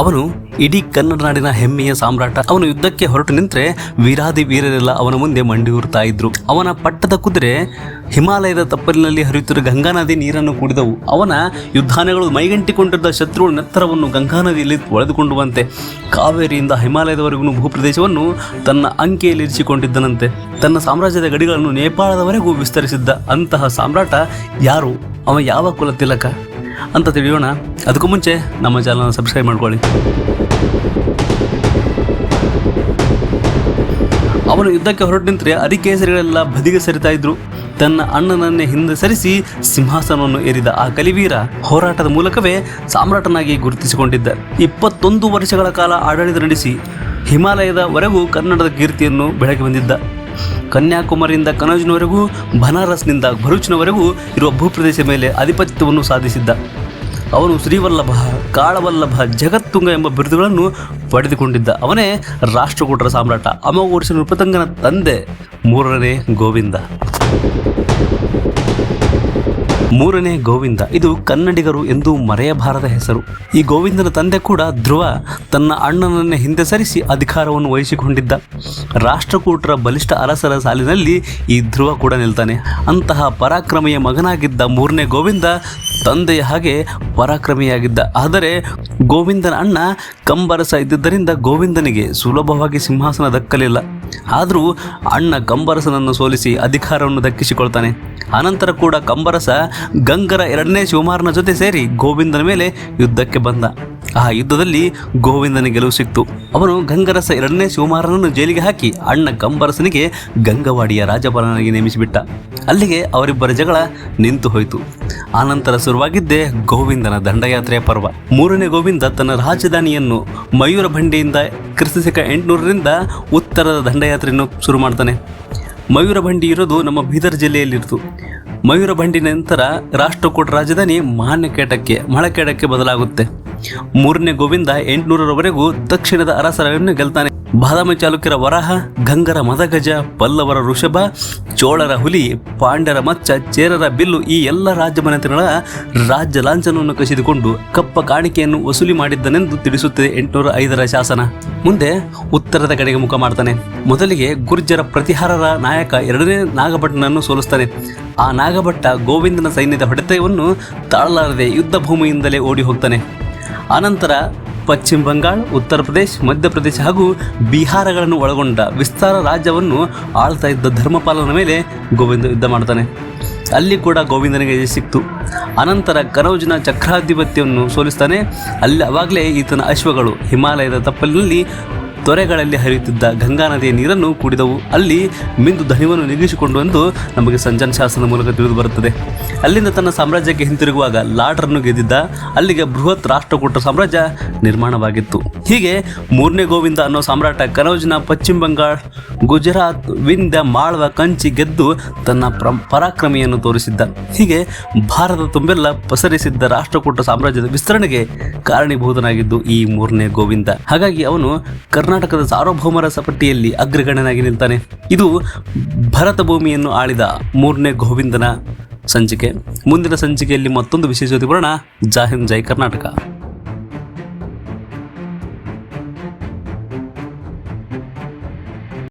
ಅವನು ಇಡೀ ಕನ್ನಡ ನಾಡಿನ ಹೆಮ್ಮೆಯ ಸಾಮ್ರಾಟ. ಅವನು ಯುದ್ಧಕ್ಕೆ ಹೊರಟು ನಿಂತರೆ ವೀರಾದಿ ವೀರರೆಲ್ಲ ಅವನ ಮುಂದೆ ಮಂಡಿಯೂರ್ತಾ ಇದ್ರು. ಅವನ ಪಟ್ಟದ ಕುದುರೆ ಹಿಮಾಲಯದ ತಪ್ಪಲಿನಲ್ಲಿ ಹರಿಯುತ್ತಿರುವ ಗಂಗಾ ನದಿ ನೀರನ್ನು ಕುಡಿದವು. ಅವನ ಯುದ್ಧಾನೆಗಳು ಮೈಗಂಟಿಕೊಂಡಿದ್ದ ಶತ್ರುಗಳ ನೆತ್ತರವನ್ನು ಗಂಗಾ ನದಿಯಲ್ಲಿ ಒಳೆದುಕೊಂಡುವಂತೆ. ಕಾವೇರಿಯಿಂದ ಹಿಮಾಲಯದವರೆಗೂ ಭೂಪ್ರದೇಶವನ್ನು ತನ್ನ ಅಂಕೆಯಲ್ಲಿ ಇರಿಸಿಕೊಂಡಿದ್ದನಂತೆ. ತನ್ನ ಸಾಮ್ರಾಜ್ಯದ ಗಡಿಗಳನ್ನು ನೇಪಾಳದವರೆಗೂ ವಿಸ್ತರಿಸಿದ್ದ ಅಂತಹ ಸಾಮ್ರಾಟ ಯಾರು? ಅವ ಯಾವ ಕುಲ ತಿಲಕ ಅಂತ ತಿಳಿಯೋಣ. ಅದಕ್ಕೂ ಮುಂಚೆ ನಮ್ಮ ಚಾನಲ್ನ ಸಬ್ಸ್ಕ್ರೈಬ್ ಮಾಡ್ಕೊಳ್ಳಿ. ಅವನು ಯುದ್ಧಕ್ಕೆ ಹೊರಟು ನಿಂತರೆ ಅರಿಕೇಸರಿಗಳೆಲ್ಲ ಬದಿಗೆ ಸರಿತಾ ಇದ್ರು. ತನ್ನ ಅಣ್ಣನನ್ನೇ ಹಿಂದೆ ಸರಿಸಿ ಸಿಂಹಾಸನವನ್ನು ಏರಿದ ಆ ಕಲಿವೀರ ಹೋರಾಟದ ಮೂಲಕವೇ ಸಾಮ್ರಾಟನಾಗಿ ಗುರುತಿಸಿಕೊಂಡಿದ್ದ. ಇಪ್ಪತ್ತೊಂದು ವರ್ಷಗಳ ಕಾಲ ಆಡಳಿತ ನಡೆಸಿ ಹಿಮಾಲಯದವರೆಗೂ ಕನ್ನಡದ ಕೀರ್ತಿಯನ್ನು ಬೆಳಗ್ಗೆ ಬಂದಿದ್ದ. ಕನ್ಯಾಕುಮಾರಿಯಿಂದ ಕನೌಜ್ನವರೆಗೂ, ಬನಾರಸ್ನಿಂದ ಭರೂಚ್ನವರೆಗೂ ಇರುವ ಭೂಪ್ರದೇಶ ಮೇಲೆ ಆಧಿಪತ್ಯವನ್ನು ಸಾಧಿಸಿದ್ದ. ಅವನು ಶ್ರೀವಲ್ಲಭ, ಕಾಳವಲ್ಲಭ, ಜಗತ್ತುಂಗ ಎಂಬ ಬಿರುದುಗಳನ್ನು ಪಡೆದುಕೊಂಡಿದ್ದ. ಅವನೇ ರಾಷ್ಟ್ರಕೂಟರ ಸಾಮ್ರಾಟ. ಅಮೋಘರ್ಷ ನೃಪತಂಗನ ತಂದೆ ಮೂರನೇ ಗೋವಿಂದ. ಮೂರನೇ ಗೋವಿಂದ. ಇದು ಕನ್ನಡಿಗರು ಎಂದು ಮರೆಯಬಾರದ ಹೆಸರು. ಈ ಗೋವಿಂದನ ತಂದೆ ಕೂಡ ಧ್ರುವ ತನ್ನ ಅಣ್ಣನನ್ನ ಹಿಂದೆ ಸರಿಸಿ ಅಧಿಕಾರವನ್ನು ವಹಿಸಿಕೊಂಡಿದ್ದ. ರಾಷ್ಟ್ರಕೂಟರ ಬಲಿಷ್ಠ ಅರಸರ ಸಾಲಿನಲ್ಲಿ ಈ ಧ್ರುವ ಕೂಡ ನಿಲ್ತಾನೆ. ಅಂತಹ ಪರಾಕ್ರಮಿಯ ಮಗನಾಗಿದ್ದ ಮೂರನೇ ಗೋವಿಂದ ತಂದೆಯ ಹಾಗೆ ಪರಾಕ್ರಮಿಯಾಗಿದ್ದ. ಆದರೆ ಗೋವಿಂದನ ಅಣ್ಣ ಕಂಬರಸ ಇದ್ದಿದ್ದರಿಂದ ಗೋವಿಂದನಿಗೆ ಸುಲಭವಾಗಿ ಸಿಂಹಾಸನ ದಕ್ಕಲಿಲ್ಲ. ಆದರೂ ಅಣ್ಣ ಕಂಬರಸನನ್ನು ಸೋಲಿಸಿ ಅಧಿಕಾರವನ್ನು ದಕ್ಕಿಸಿಕೊಳ್ತಾನೆ. ಅನಂತರ ಕೂಡ ಕಂಬರಸ ಗಂಗರ ಎರಡನೇ ಶಿವಮಾರನ ಜೊತೆ ಸೇರಿ ಗೋವಿಂದನ ಮೇಲೆ ಯುದ್ಧಕ್ಕೆ ಬಂದ. ಆ ಯುದ್ಧದಲ್ಲಿ ಗೋವಿಂದನ ಗೆಲುವು ಸಿಕ್ತು. ಅವನು ಗಂಗರಸ ಎರಡನೇ ಶಿವಮಾರನನ್ನು ಜೈಲಿಗೆ ಹಾಕಿ ಅಣ್ಣ ಕಂಬರಸನಿಗೆ ಗಂಗವಾಡಿಯ ರಾಜಪಾಲನಾಗಿ ನೇಮಿಸಿಬಿಟ್ಟ. ಅಲ್ಲಿಗೆ ಅವರಿಬ್ಬರ ಜಗಳ ನಿಂತು ಹೋಯಿತು. ಆನಂತರ ಶುರುವಾಗಿದ್ದೇ ಗೋವಿಂದನ ದಂಡಯಾತ್ರೆಯ ಪರ್ವ. ಮೂರನೇ ಗೋವಿಂದ ತನ್ನ ರಾಜಧಾನಿಯನ್ನು ಮಯೂರ ಬಂಡಿಯಿಂದ ಕ್ರಿಸ್ತಶಕ ಎಂಟುನೂರರಿಂದ ಉತ್ತರದ ದಂಡಯಾತ್ರೆಯನ್ನು ಶುರು ಮಾಡ್ತಾನೆ. ಮಯೂರ ಬಂಡಿ ಇರೋದು ನಮ್ಮ ಬೀದರ್ ಜಿಲ್ಲೆಯಲ್ಲಿರ್ತು ಮಯೂರ ಬಂಡಿ ನಂತರ ರಾಷ್ಟ್ರಕೂಟ ರಾಜಧಾನಿ ಮಾನ್ಯಕೇಟಕ್ಕೆ ಮಳಕೇಟಕ್ಕೆ ಬದಲಾಗುತ್ತೆ. ಮೂರನೇ ಗೋವಿಂದ ಎಂಟುನೂರರವರೆಗೂ ದಕ್ಷಿಣದ ಅರಸರನ್ನು ಗೆಲ್ತಾನೆ. ಬಾದಾಮಿ ಚಾಲುಕ್ಯರ ವರಾಹ, ಗಂಗರ ಮದಗಜ, ಪಲ್ಲವರ ಋಷಭ, ಚೋಳರ ಹುಲಿ, ಪಾಂಡ್ಯರ ಮಚ್ಚ, ಚೇರರ ಬಿಲ್ಲು ಈ ಎಲ್ಲ ರಾಜಮನೆತನಗಳ ರಾಜ್ಯ ಲಾಂಛನವನ್ನು ಕಸಿದುಕೊಂಡು ಕಪ್ಪ ಕಾಣಿಕೆಯನ್ನು ವಸೂಲಿ ಮಾಡಿದ್ದನೆಂದು ತಿಳಿಸುತ್ತದೆ ಎಂಟುನೂರ ಐದರ ಶಾಸನ. ಮುಂದೆ ಉತ್ತರದ ಕಡೆಗೆ ಮುಖ ಮಾಡ್ತಾನೆ. ಮೊದಲಿಗೆ ಗುರ್ಜರ ಪ್ರತಿಹಾರರ ನಾಯಕ ಎರಡನೇ ನಾಗಭಟ್ಟನನ್ನು ಸೋಲಿಸ್ತಾನೆ. ಆ ನಾಗಭಟ್ಟ ಗೋವಿಂದನ ಸೈನ್ಯದ ಹೊಡೆತವನ್ನು ತಾಳಲಾರದೆ ಯುದ್ಧ ಭೂಮಿಯಿಂದಲೇ ಓಡಿ ಹೋಗ್ತಾನೆ. ಆನಂತರ ಪಶ್ಚಿಮ ಬಂಗಾಳ, ಉತ್ತರ ಪ್ರದೇಶ ಮಧ್ಯಪ್ರದೇಶ ಹಾಗೂ ಬಿಹಾರಗಳನ್ನು ಒಳಗೊಂಡ ವಿಸ್ತಾರ ರಾಜ್ಯವನ್ನು ಆಳ್ತಾ ಇದ್ದ ಧರ್ಮಪಾಲನ ಮೇಲೆ ಗೋವಿಂದ ಯುದ್ಧ ಮಾಡ್ತಾನೆ. ಅಲ್ಲಿ ಕೂಡ ಗೋವಿಂದನಿಗೆ ಸಿಕ್ತು. ಅನಂತರ ಕನೌಜ್ನ ಚಕ್ರಾಧಿಪತ್ಯವನ್ನು ಸೋಲಿಸ್ತಾನೆ. ಅಲ್ಲಿ ಅವಾಗಲೇ ಈತನ ಅಶ್ವಗಳು ಹಿಮಾಲಯದ ತಪ್ಪಲಿನಲ್ಲಿ ತೊರೆಗಳಲ್ಲಿ ಹರಿಯುತ್ತಿದ್ದ ಗಂಗಾ ನದಿಯ ನೀರನ್ನು ಕುಡಿದವು. ಅಲ್ಲಿ ಮಿಂದು ಧನಿವನ್ನು ನಿಗಿಸಿಕೊಂಡು ಎಂದು ನಮಗೆ ಸಂಜನ್ ಶಾಸನದ ಮೂಲಕ ತಿಳಿದು ಬರುತ್ತದೆ. ಅಲ್ಲಿಂದ ತನ್ನ ಸಾಮ್ರಾಜ್ಯಕ್ಕೆ ಹಿಂತಿರುಗುವಾಗ ಲಾಡ್ರನ್ನು ಗೆದ್ದಿದ್ದ ಅಲ್ಲಿಗೆ ಬೃಹತ್ ರಾಷ್ಟ್ರಕೂಟ ಸಾಮ್ರಾಜ್ಯ ನಿರ್ಮಾಣವಾಗಿತ್ತು. ಹೀಗೆ ಮೂರನೇ ಗೋವಿಂದ ಅನ್ನೋ ಸಾಮ್ರಾಟ ಕನೌಜ್ನ ಪಶ್ಚಿಮ ಬಂಗಾಳ, ಗುಜರಾತ್, ವಿಂಧ್ಯ, ಮಾಳ್ವ, ಕಂಚಿ ಗೆದ್ದು ತನ್ನ ಪ್ರ ಪರಾಕ್ರಮಿಯನ್ನು ತೋರಿಸಿದ್ದ. ಹೀಗೆ ಭಾರತ ತುಂಬೆಲ್ಲ ಪಸರಿಸಿದ್ದ ರಾಷ್ಟ್ರಕೂಟ ಸಾಮ್ರಾಜ್ಯದ ವಿಸ್ತರಣೆಗೆ ಕಾರಣೀಭೂತನಾಗಿದ್ದು ಈ ಮೂರನೇ ಗೋವಿಂದ. ಹಾಗಾಗಿ ಅವನು ಕರ್ನಾಟಕದ ಸಾರ್ವಭೌಮರ ಸಪಟ್ಟಿಯಲ್ಲಿ ಅಗ್ರಗಣ್ಯನಾಗಿ ನಿಲ್ತಾನೆ. ಇದು ಭರತ ಭೂಮಿಯನ್ನು ಆಳಿದ ಮೂರನೇ ಗೋವಿಂದನ ಸಂಚಿಕೆ. ಮುಂದಿನ ಸಂಚಿಕೆಯಲ್ಲಿ ಮತ್ತೊಂದು ವಿಶೇಷತೆ ಬರೋಣ. ಜಾಹಿನ್ ಜೈ ಕರ್ನಾಟಕ.